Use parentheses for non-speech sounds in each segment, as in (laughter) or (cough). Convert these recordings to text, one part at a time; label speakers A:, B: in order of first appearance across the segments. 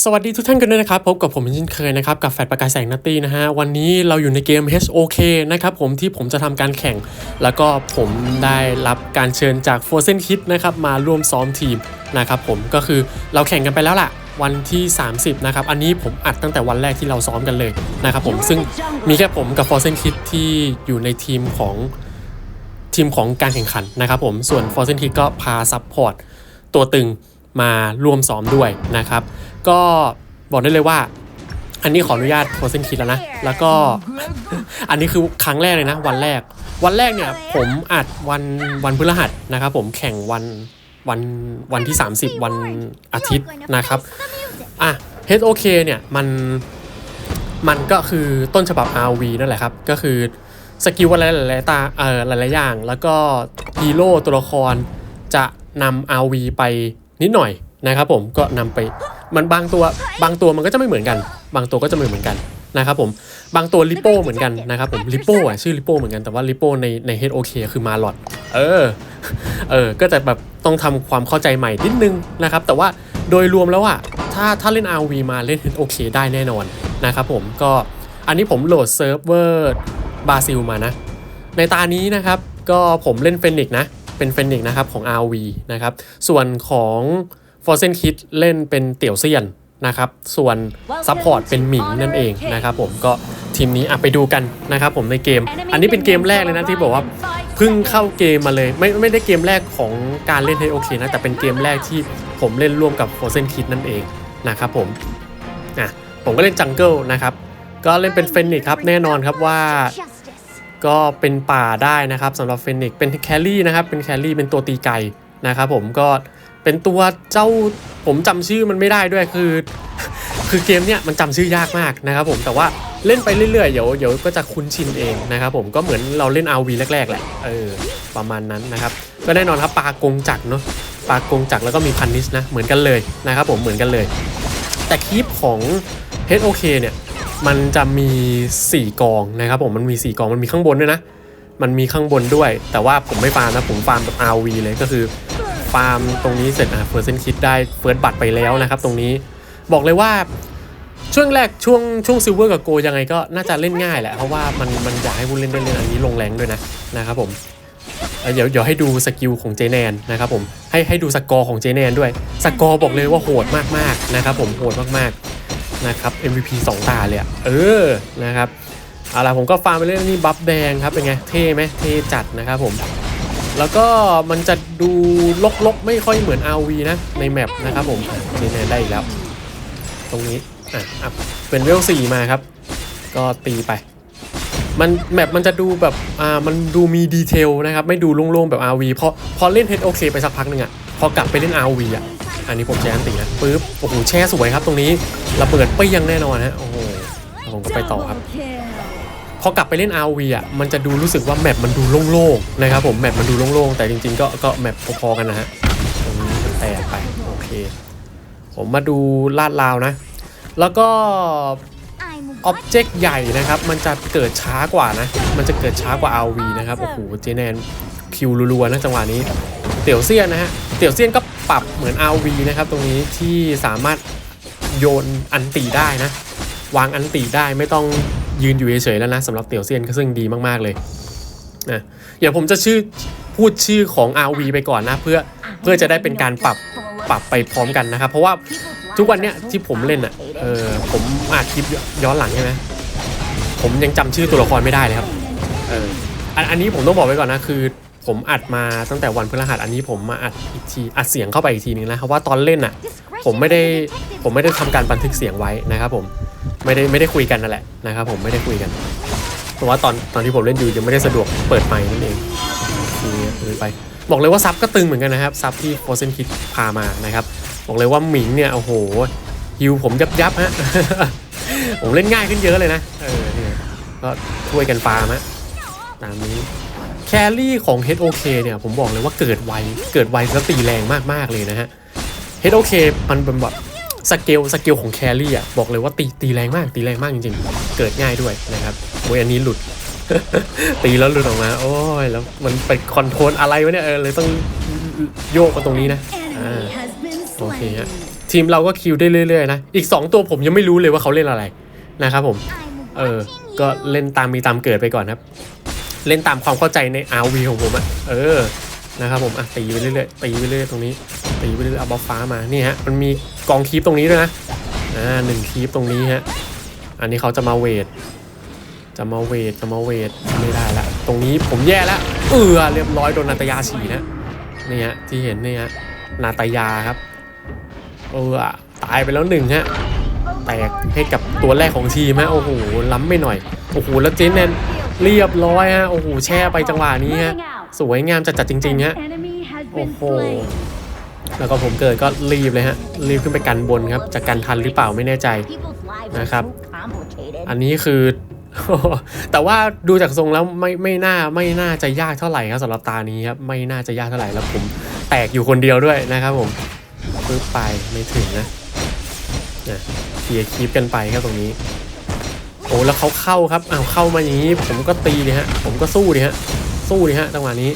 A: สวัสดีทุกท่านกันด้วยนะครับ พบกับผมเช่นเคยนะครับ กับแฟดประกายแสงนัตตี้นะฮะ วันนี้เราอยู่ในเกม HOK นะครับผมที่ผมจะทำการแข่ง แล้วก็ผมได้รับการเชิญจาก f r o z e n Kid นะครับมาร่วมซ้อมทีมนะครับผมก็คือเราแข่งกันไปแล้วล่ะ วันที่ 30 นะครับ อันนี้ผมอัดตั้งแต่วันแรกที่เราซ้อมกันเลยนะครับผมซึ่งมีแค่ผมกับ f r o z e n Kid ที่อยู่ในทีมของทีมของการแข่งขันนะครับผมส่วน f r o z e n Kid ก็พาซัพพอร์ตตัวตึงมาร่วมซ้อมด้วยนะครับ ก็บอกได้เลยว่า อันนี้ขออนุญาตโพสเซนคิดแล้วนะ แล้วก็ อันนี้คือครั้งแรกเลยนะ วันแรก วันแรกเนี่ย ผมอัดวันวันพฤหัสนะครับผมแข่งวันวันวันที่ 30 วันอาทิตย์นะครับ อะ HOK เนี่ยมันมันก็คือต้นฉบับ RV นั่นแหละครับ ก็คือสกิลอะไรหลายๆตาเอ่อหลายๆอย่าง แล้วก็ฮีโร่ตัวละครจะนำ RV ไปนิดหน่อยนะครับผมก็นำไป มันบางตัวบางตัวมันก็จะไม่เหมือนกัน บางตัวก็จะไม่เหมือนกันนะครับผมบางตัวลิโป้เหมือนกันนะครับผมลิโป้อะชื่อลิโป้เหมือนกันแต่ว่าลิโป้ในใน HOK คือมาลอดเออเออก็จะแบบต้องทำความเข้าใจใหม่นิดนึงนะครับแต่ว่าโดยรวมแล้วอะถ้าถ้าเล่น RV มาเล่น HOK ได้แน่นอนนะครับผมก็อันนี้ผมโหลดเซิร์ฟเวอร์บราซิลมานะ ในตานี้นะครับก็ผมเล่นเฟนิกนะเป็นเฟนิกนะครับของ RV นะครับส่วนของ f o r s e n Kid เล่นเป็นเตี่ยวเซียนนะครับ ส่วนซัพพอร์ตเป็นหมิงนั่นเองนะครับผมก็ทีมนี้อะไปดูกันนะครับผมในเกม อันนี้เป็นเกมแรกเลยนะที่บอกว่าเพิ่งเข้าเกมมาเลย ไม่ไม่ได้เกมแรกของการเล่นให้โอเคนะ แต่เป็นเกมแรกที่ผมเล่นร่วมกับ f o r s e n Kid นั่นเองนะครับผมอะผมก็เล่นจังเกิลนะครับ ก็เล่นเป็นเฟนิกครับแน่นอนครับว่าก็เป็นป่าได้นะครับสำหรับเฟนิกซ์เป็นแครี่นะครับเป็นแครี่เป็นตัวตีไก่นะครับผมก็ เป็นตัวเจ้าผมจำชื่อมันไม่ได้ด้วยคือ คือเกมเนี้ยมันจำชื่อยากมากนะครับผมแต่ว่าเล่นไปเรื่อยๆเดี๋ยวเดี๋ยวก็จะคุ้นชินเองนะครับผมก็เหมือนเราเล่น RV แรกๆแหละเออประมาณนั้นนะครับก็แน่นอนครับปลากงจักรเนาะปลากงจักรแล้วก็มีพันนิสนะเหมือนกันเลยนะครับผมเหมือนกันเลย แต่คลิปของ HOK เนี่ยมันจะมี 4 กองนะครับผมมันมี 4 กองมันมีข้างบนด้วยนะ มันมีข้างบนด้วย แต่ว่าผมไม่ฟาร์มนะผมฟาร์มแบบ RV เลยก็คือ ฟาร์มตรงนี้เสร็จอะเฟิร์สเซนคิดได้เฟิร์สบัตรไปแล้วนะครับตรงนี้บอกเลยว่าช่วงแรกช่วงช่วงซิลเวอร์กับโกยังไงก็น่าจะเล่นง่ายแหละ เพราะว่ามันมันอยากให้ผู้เล่นได้เล่นอันนี้ลงแรงด้วยนะนะครับผมเดี๋ยวเดี๋ยวให้ดูสกิลของเจแนนนะครับผมให้ให้ดูสกอร์ของเจแนนด้วย สกอร์บอกเลยว่าโหดมากๆนะครับผมโหดมากๆนะครับ MVP 2 ตาเลยอเออนะครับเอาล่ะผมก็ฟาร์มไปเรื่อยนี่บัฟแดงครับเป็นไงเท่ไหมเท่จัดนะครับผม แล้วก็มันจะดูลกๆ ไม่ค่อยเหมือน RV นะ ในแมปนะครับผมเจแนได้อีกแล้ว ตรงนี้ อะอัพเป็นเวล4มาครับ ก็ตีไป มันแมปมันจะดูแบบ อ่า มันดูมีดีเทลนะครับ ไม่ดูโล่งๆ แบบ RV พอพอเล่น HOK ไปสักพักหนึ่งอะพอกลับไปเล่น RV อะอันนี้ผมแช่อันตีนะปึ๊บ โอ้โห แช่สวยครับตรงนี้ระเบิดไปยังแน่นอนฮะโอ้โหผมก็ไปต่อครับ พอกลับไปเล่น RV อะมันจะดูรู้สึกว่าแมปมันดูโล่งๆนะครับผมแมปมันดูโล่งๆแต่จริงๆ ก็ก็แมปพอๆกันนะฮะตรงนี้มันแตกไปโอเค ผมมาดูลาดราวนะ แล้วก็อ็อบเจกต์ใหญ่นะครับ มันจะเกิดช้ากว่านะ มันจะเกิดช้ากว่า RV นะครับ โอ้โห เจแนนคิวรัวๆนะจังหวะนี้ เตี่ยวเซียนนะฮะ เตี่ยวเซียนก็ปรับเหมือน RV นะครับ ตรงนี้ที่สามารถโยนอันตีได้นะ วางอันตีได้ไม่ต้อง ยืนอยู่เฉยๆแล้วนะสำหรับเตียวเซียนก็ซึ่งดีมากๆเลยนะเดี๋ยวผมจะชื่อพูดชื่อของ RV ไปก่อนนะเพื่อเพื่อจะได้เป็นการปรับปรับไปพร้อมกันนะครับ เพราะว่าทุกวันเนี้ยที่ผมเล่นอะเออผมอาคลิปย้อนหลังใช่ไหมผมยังจำชื่อตัวละครไม่ได้เลยครับเอออันอันนี้ผมต้องบอกไว้ก่อนนะคือ ผมอัดมาตั้งแต่วันพฤหัสอันนี้ผมมาอัดอีกทีอัดเสียงเข้าไปอีกทีนึงนะเพราะว่าตอนเล่นอะผมไม่ได้ผมไม่ได้ทำการบันทึกเสียงไว้นะครับผม ไม่ได้ไม่ได้คุยกันนั่นแหละนะครับผมไม่ได้คุยกัน เพราะว่าตอนตอนที่ผมเล่นอยู่ยังไม่ได้สะดวกเปิดไมค์นั่นเองนี้เลยไป บอกเลยว่าซับก็ตึงเหมือนกันนะครับซับที่โฟเซนคิดพามานะครับ บอกเลยว่าหมิงเนี่ยโอ้โหฮิวผมยับยับฮะผมเล่นง่ายขึ้นเยอะเลยนะเออเนี่ยก็ช่วยกันฟาร์มฮะตามนี้แครี่ของ HOK เนี่ยผมบอกเลยว่าเกิดไวเกิดไวแล้วตีแรงมากๆเลยนะฮะ HOK มันเป็นแบบ สเกลสเกลของแครี่อะบอกเลยว่าตีตีแรงมากตีแรงมากจริงๆ เกิดง่ายด้วยนะครับโอ้ยอันนี้หลุด ตีแล้วหลุดออกมา โอ้ยแล้วมันไปคอนโทรลอะไรวะเนี่ยเออเลยต้องโยกมาตรงนี้นะอ่าโอเคฮะทีมเราก็คิวได้เรื่อยๆนะอีก 2 ตัวผมยังไม่รู้เลยว่าเขาเล่นอะไรนะครับผมเออก็เล่นตามมีตามเกิดไปก่อนครับ เล่นตามความเข้าใจใน RV ของผมอะเออนะครับผมอะตีไปเรื่อยๆตีไปเรื่อยๆตรงนี้ ตีไปเรื่อยเอาบอลฟ้ามานี่ฮะมันมีกองคีปตรงนี้ด้วยนะอ่าหนึ่งคีปตรงนี้ฮะอันนี้เขาจะมาเวทจะมาเวทจะมาเวทไม่ได้ละตรงนี้ผมแย่แล้วเออเรียบร้อยโดนนาตยาฉีนะนี่ฮะที่เห็นนี่ฮะนาตยาครับเออตายไปแล้วหนึ่งฮะแตกให้กับตัวแรกของทีมฮะโอ้โหล้ำไม่หน่อยโอ้โหแล้วเจนแนนเรียบร้อยฮะโอ้โหแช่ไปจังหวะนี้ฮะสวยงามจัดๆจริงๆฮะโอ้โห แล้วก็ผมเกิดก็รีบเลยฮะรีบขึ้นไปกันบนครับจะกันทันหรือเปล่าไม่แน่ใจนะครับอันนี้คือแต่ว่าดูจากทรงแล้วไม่ไม่น่าไม่น่าจะยากเท่าไหร่ครับสำหรับตานี้ครับไม่น่าจะยากเท่าไหร่แล้วผมแตกอยู่คนเดียวด้วยนะครับผมปึ๊บไปไม่ถึงนะเนี่ยเคลียร์คีปกันไปครับตรงนี้ โอ้แล้วเขาเข้าครับอ้าวเข้ามาอย่างนี้ ผมก็ตีเลยฮะ ผมก็สู้ดิฮะ สู้ดิฮะจังหวะนี้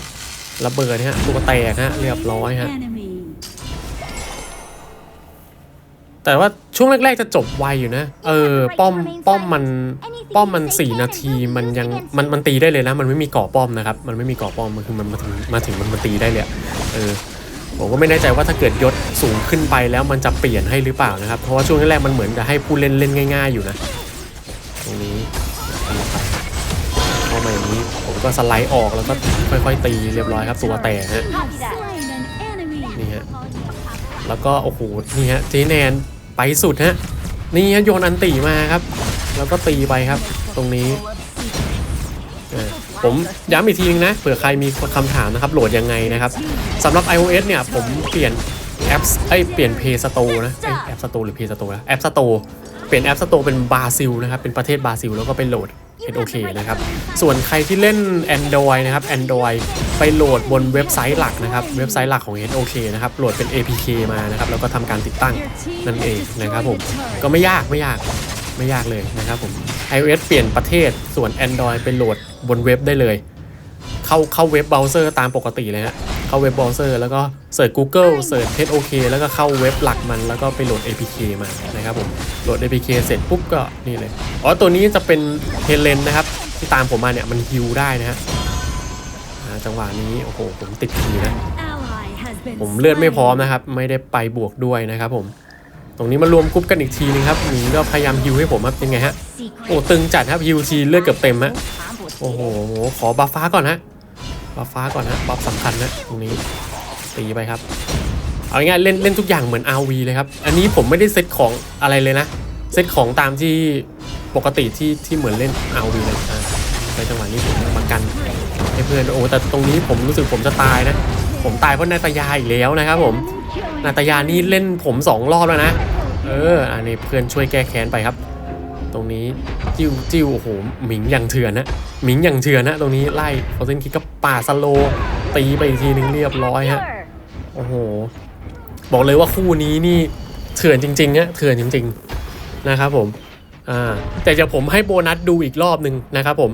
A: ระเบิดฮะตัวแตกฮะเรียบร้อยฮะ แต่ว่าช่วงแรก ๆ จะจบไวอยู่นะ เออ ป้อม ป้อมมัน ป้อมมันสี่นาที มันยัง มัน มันตีได้เลยนะ มันไม่มีก่อป้อมนะครับ มันไม่มีก่อป้อม มันคือมันมาถึง มาถึงมันมาตีได้เลยอะเออ ผมก็ไม่แน่ใจว่าถ้าเกิดยศสูงขึ้นไปแล้วมันจะเปลี่ยนให้หรือเปล่านะครับ เพราะว่าช่วงแรกๆมันเหมือนจะให้ผู้เล่นเล่นง่าย ๆ อยู่นะ ตรงนี้ตีไปเข้ามาอย่างนี้ผมก็สไลด์ออกแล้วก็ค่อยๆตีเรียบร้อยครับตัวแตกฮะนี่ฮะ แล้วก็โอ้โหนี่ฮะเจแนน ไปสุดฮะนี่ฮะโยนอันตีมาครับ แล้วก็ตีไปครับ ตรงนี้ผมย้ำอีกทีนึงนะเผื่อใครมีคำถามนะครับ โหลดยังไงนะครับสำหรับ iOS เนี่ย ผมเปลี่ยนแอปไอเปลี่ยน Play Store นะเอ้ยแอป Store หรือ Play Store นะแอป Store เปลี่ยนแอป Store เป็นบราซิลนะครับ เป็นประเทศบราซิลแล้วก็ไปโหลด HOK นะครับ ส่วนใครที่เล่น Android นะครับ Android ไปโหลดบนเว็บไซต์หลักนะครับ เว็บไซต์หลักของ HOK นะครับ โหลดเป็น APK มานะครับ แล้วก็ทำการติดตั้งนั่นเองนะครับผม ก็ไม่ยากไม่ยากไม่ยากเลยนะครับผม iOS เปลี่ยนประเทศ ส่วน Android ไปโหลดบนเว็บได้เลย เข้าเข้าเว็บเบราว์เซอร์ตามปกติเลยฮะ เข้าเว็บเบราว์เซอร์แล้วก็เสิร์ช Google เสิร์ช HOK แล้วก็เข้าเว็บหลักมันแล้วก็ไปโหลด APK มานะครับผมโหลด APK เสร็จปุ๊บก็นี่เลยอ๋อตัวนี้จะเป็นเฮเลนนะครับ ที่ตามผมมาเนี่ยมันฮิวได้นะฮะอ่าจังหวะนี้โอ้โหผมติดทีนะผมเลือดไม่พร้อมนะครับ ไม่ได้ไปบวกด้วยนะครับผมตรงนี้มารวมกรุ๊ปกันอีกทีนึงครับหมีก็พยายามฮิวให้ผมครับเป็นไงฮะโอ้ตึงจัดครับฮิวทีเลือดเกือบเต็มฮะโอ้โหขอบัฟฟ้าก่อนฮะ บัฟฟ้าก่อนฮะบัฟสำคัญนะตรงนี้ตีไปครับ เอาง่ายเล่นเล่นทุกอย่างเหมือน RV เลยครับ อันนี้ผมไม่ได้เซตของอะไรเลยนะ เซตของตามที่ปกติที่ที่เหมือนเล่น RV เลยอ่าในจังหวะนี้ผมมากันให้เพื่อนโอ้แต่ตรงนี้ผมรู้สึกผมจะตายนะ ผมตายเพราะนาตายาอีกแล้วนะครับผมนาตายานี่เล่นผมสองรอบแล้วนะ เอออันนี้เพื่อนช่วยแก้แค้นไปครับ ตรงนี้ จิ้วจิ้วโอ้โหหมิงอย่างเถื่อนนะหมิงอย่างเถื่อนนะ ตรงนี้ไล่เขาเส้นคิกก็ป่าสโล ตีไปอีกทีนึงเรียบร้อยฮะโอ้โห บอกเลยว่าคู่นี้นี่เถื่อนจริงๆนะเถื่อนจริง ๆนะครับผมอ่าแต่จะผมให้โบนัสดูอีกรอบหนึ่งนะครับผม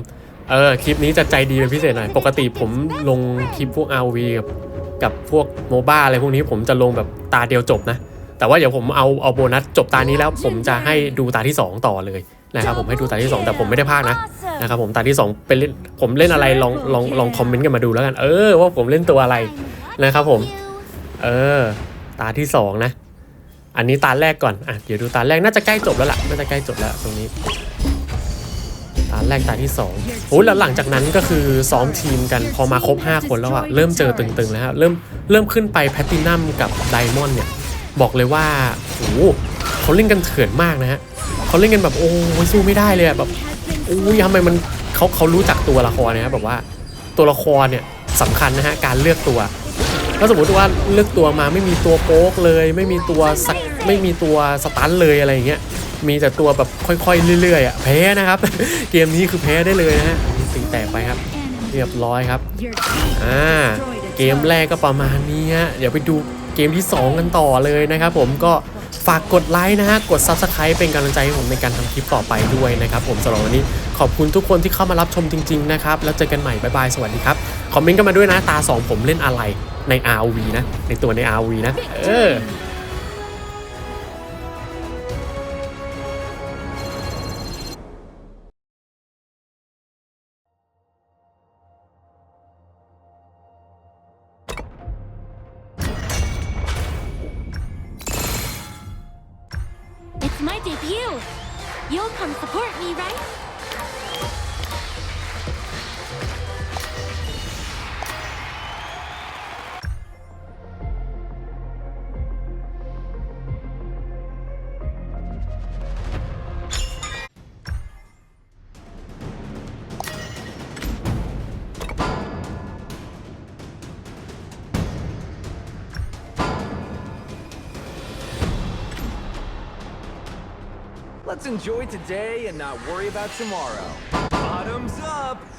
A: เออคลิปนี้จะใจดีเป็นพิเศษหน่อย ปกติผมลงคลิปพวก RV กับกับพวกโมบ้าอะไรพวกนี้ผมจะลงแบบตาเดียวจบนะ แต่ว่าเดี๋ยวผมเอาเอาโบนัสจบตานี้แล้วผมจะให้ดูตาที่ 2 ต่อเลย นะครับผมให้ดูตาที่ 2 แต่ผมไม่ได้พากนะนะครับผมตาที่ 2 เป็นเล่นผมเล่นอะไรลองลองลองคอมเมนต์กันมาดูแล้วกันเออว่าผมเล่นตัวอะไรนะครับผม เออ ตาที่ 2 นะ อันนี้ตาแรกก่อนอะเดี๋ยวดูตาแรกน่าจะใกล้จบแล้วล่ะน่าจะใกล้จบแล้วตรงนี้ตาแรกตาที่2โอ้ยแล้วหลังจากนั้นก็คือซ้อมทีมกันพอมาครบ 5 คนแล้วอะเริ่มเจอตึงๆแล้วฮะเริ่มเริ่มขึ้นไปแพตตินัมกับไดมอนด์เนี่ย บอกเลยว่าโอ้โหเขาเล่นกันเถื่อนมากนะฮะเขาเล่นกันแบบโอ้ยสู้ไม่ได้เลยแบบโอ้ยทำไมมันเขาเขารู้จักตัวละครนะครับแบบว่าตัวละครเนี่ยสำคัญนะฮะการเลือกตัวถ้าสมมติว่าเลือกตัวมาไม่มีตัวโป๊กเลย ไม่มีตัวสักไม่มีตัวสตันเลยอะไรอย่างเงี้ยมีแต่ตัวแบบค่อยๆเรื่อยๆอะแพ้นะครับ เกมนี้คือแพ้ได้เลยนะฮะติงแตกไปครับ เรียบร้อยครับอ่าเกมแรกก็ประมาณนี้ฮะเดี๋ยวไปดู เกมที่ 2 กันต่อเลยนะครับผมก็ฝากกดไลค์นะฮะ กด Subscribe เป็นกำลังใจให้ผมในการทำคลิปต่อไปด้วยนะครับผมสำหรับวันนี้ขอบคุณทุกคนที่เข้ามารับชมจริง ๆ นะครับ แล้วเจอกันใหม่ บ๊ายบาย สวัสดีครับ คอมเมนต์กันมาด้วยนะ ตา 2 ผมเล่นอะไรใน RV นะ ในตัวใน RV นะ เออ
B: Let's enjoy today and not worry about tomorrow. Bottoms up!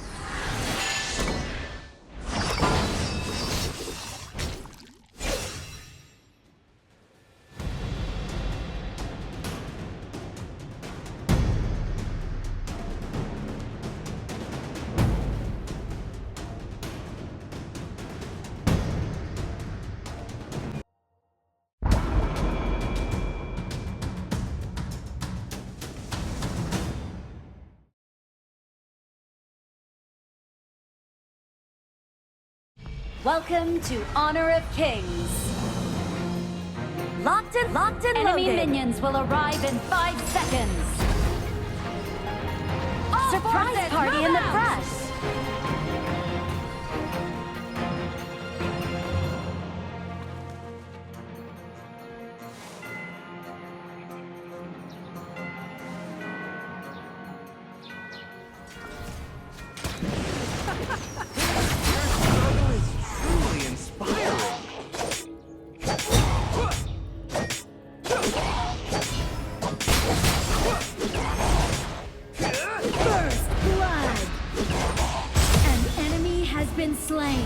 C: Welcome to Honor of Kings. Locked and locked and
D: Enemy
C: loaded.
D: minions
C: will arrive in five seconds. Surprise party in the press. Slain.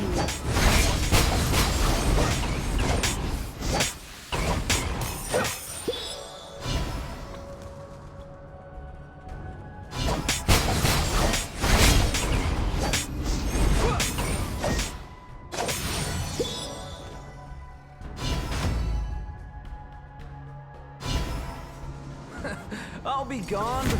C: (laughs)
B: I'll be gone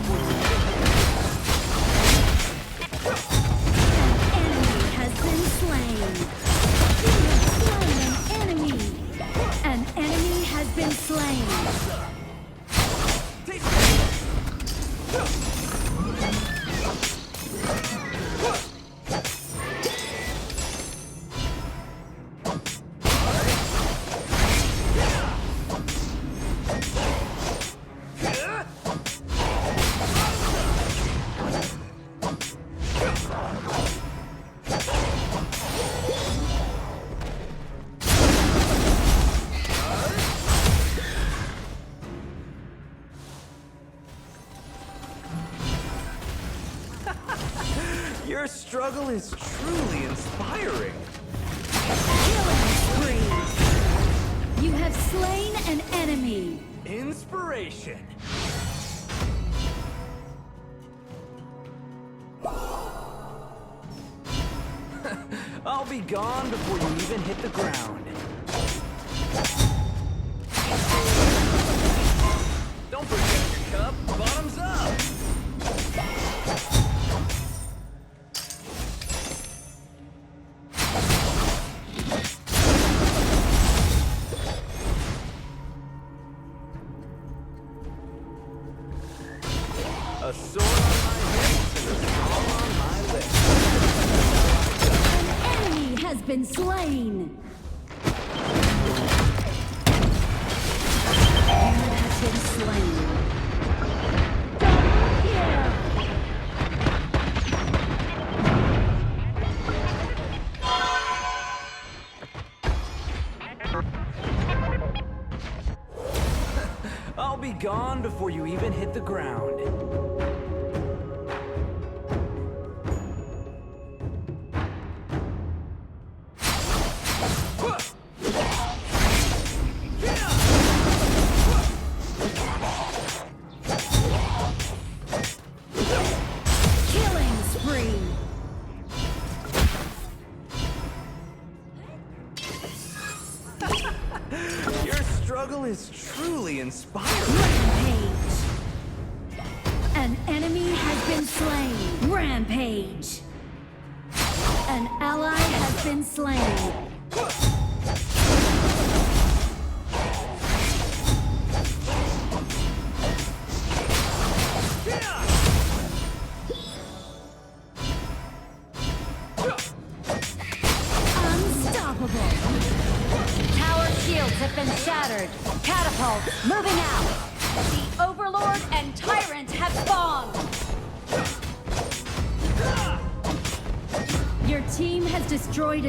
B: struggle is truly inspiring.
C: Killing spree. You have slain an enemy.
B: Inspiration. (laughs) I'll be gone before you even hit the ground. Be gone before you even hit the ground.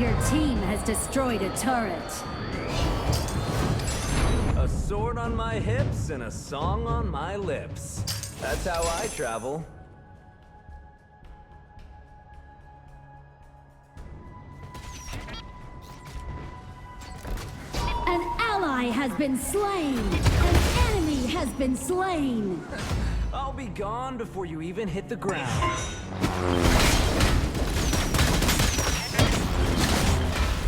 B: Your
C: team has destroyed a turret. A
B: sword on my hips and a song on my lips. That's how I travel.
C: An ally has been slain. An enemy has been slain. (laughs)
B: I'll be gone before you even hit the ground.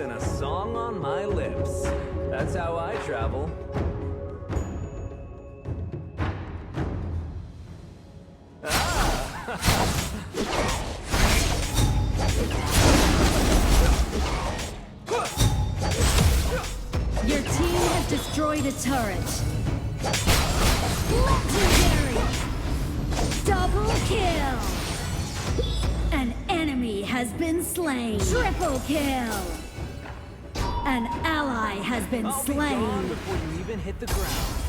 B: and a song on my lips. That's how I travel. Ah!
C: Your team has destroyed a turret. Legendary. Double kill. An enemy has been slain. Triple kill. An ally has been
B: I'll be
C: slain.
B: before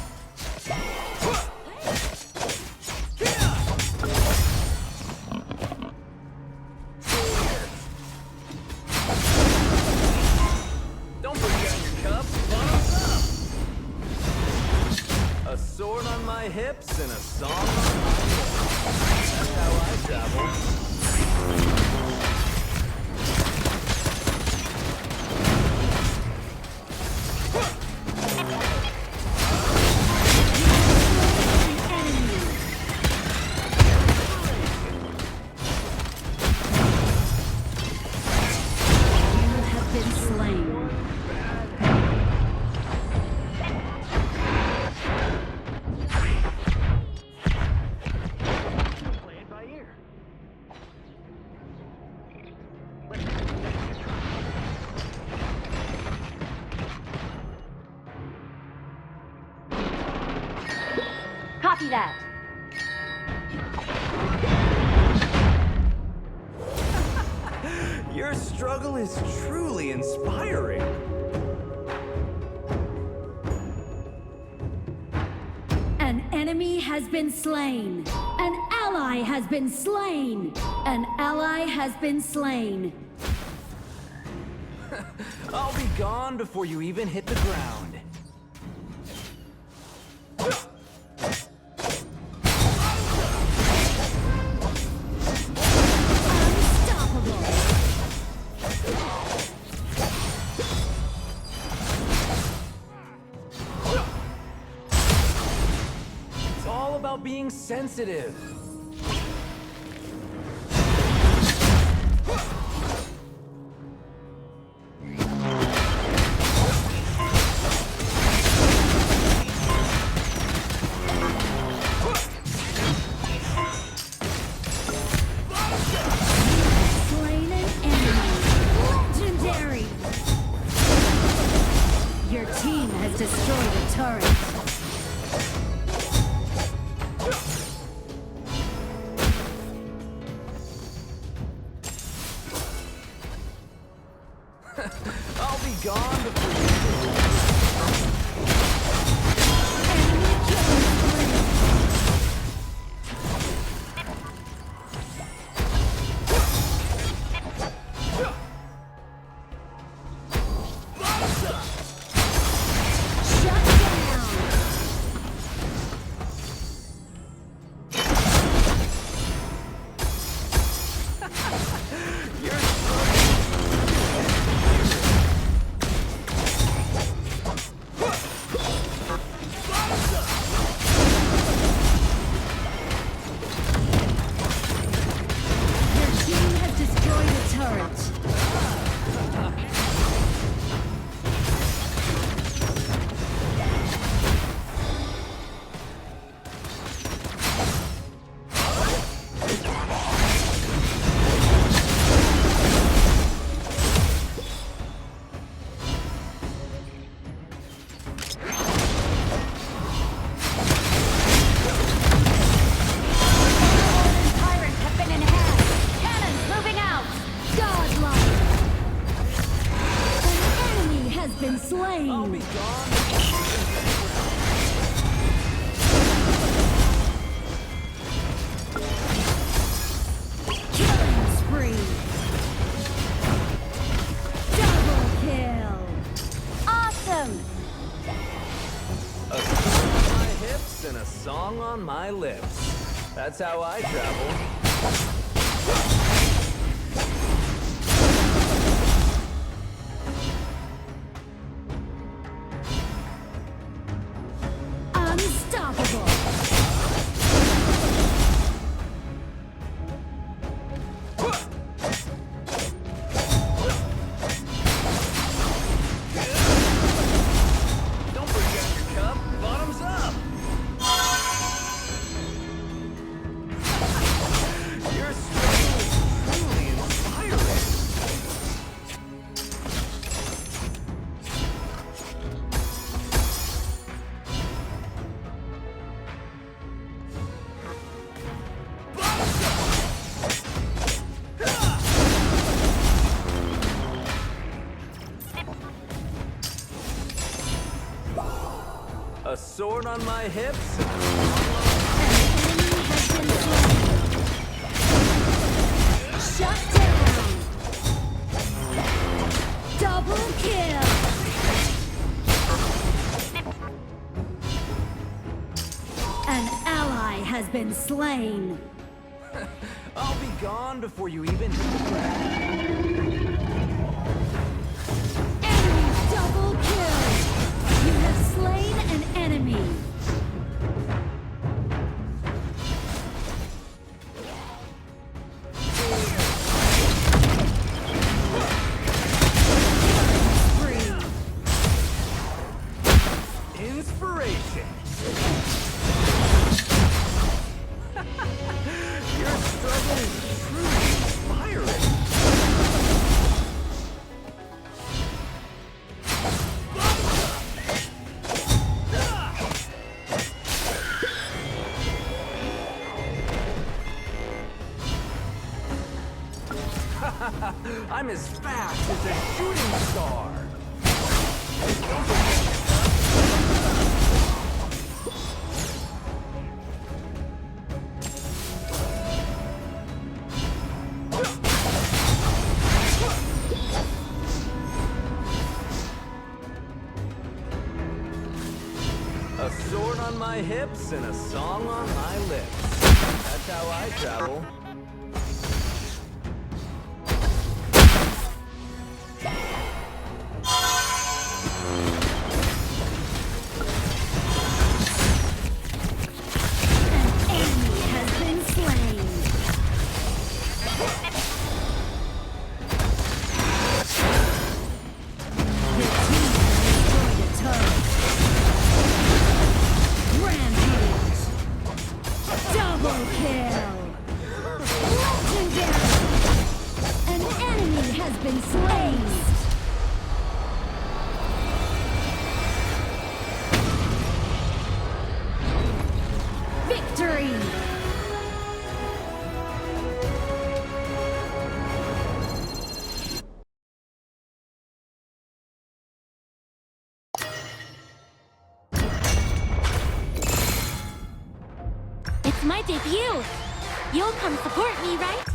C: slain. An ally has been slain. An ally has been slain. (laughs)
B: I'll be gone before you even hit the ground. Sensitive.
C: Your team has destroyed a turret.
B: That's how I travel. On my hips.
C: Shut down. Double kill. An ally has been slain. (laughs)
B: I'll be gone before you even hit the ground. Fast as a shooting star. A sword on my hips and a song on my lips. That's how I travel.
D: Debut! You'll come support me, right?